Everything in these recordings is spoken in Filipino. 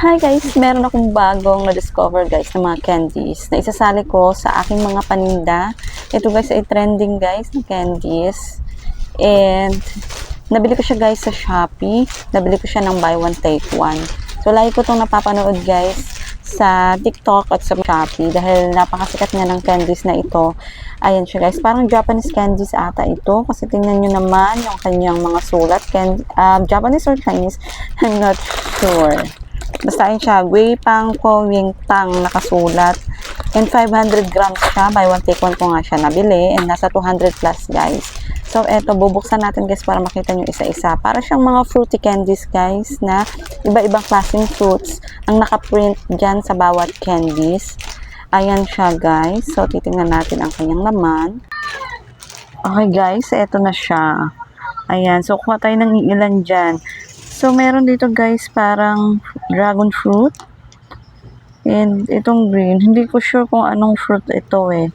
Hi guys, meron akong bagong na-discover guys ng mga candies na isasali ko sa aking mga paninda. Ito guys ay trending guys na candies. And nabili ko siya guys sa Shopee. Nabili ko siya ng buy one take one. So lagi ko itong napapanood guys sa TikTok at sa Shopee dahil napakasikat nga ng candies na ito. Ayan siya guys, parang Japanese candies ata ito kasi tingnan nyo naman yung kanyang mga sulat. Can, uh, Japanese or Chinese, I'm not sure. Basta yun siya, Gui Pang Ko Wing Tang nakasulat. And 500 grams siya. Buy one take one ko nga siya nabili. And nasa 200 plus guys. So eto, bubuksan natin guys para makita nyo isa-isa. Para siyang mga fruity candies guys na iba-ibang klaseng fruits ang nakaprint dyan sa bawat candies. Ayan siya guys. So titingnan natin ang kanyang laman. Okay guys, eto na siya. Ayan, so kuha tayo ng ilan dyan. So, meron dito guys parang dragon fruit. And itong green, hindi ko sure kung anong fruit ito eh.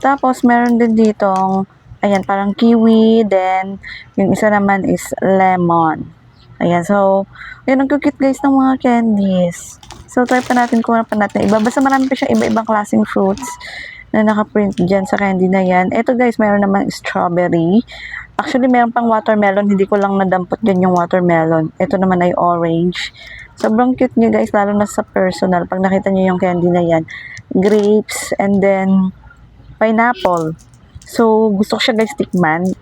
Tapos, meron din ditong, ayan, parang kiwi. Then, yung isa naman is lemon. Ayan, so, ayan, ang cute guys ng mga candies. So, try pa natin kung pa natin. Iba, basta marami pa siya iba-ibang klaseng fruits na nakaprint dyan sa candy na yan. Ito guys, meron naman strawberry. Actually, meron pang watermelon. Hindi ko lang nadampot dyan yung watermelon. Ito naman ay orange. Sobrang cute niya guys, lalo na sa personal. Pag nakita niyo yung candy na yan. Grapes and then pineapple. So, gusto ko siya guys tikman.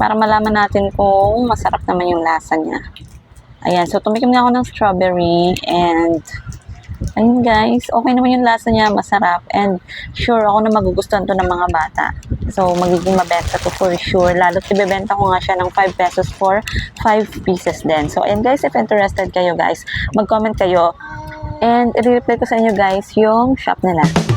Para malaman natin kung masarap naman yung lasa niya. Ayan, so tumikim nga ako ng strawberry and ayun guys, okay naman yung lasa niya, masarap and sure ako na magugustuhan to ng mga bata. So, magiging mabenta to for sure. Lalo't ibebenta ko nga siya ng 5 pesos for 5 pieces din. So, ayan guys, if interested kayo guys, mag-comment kayo and i-reply ko sa inyo guys yung shop nila.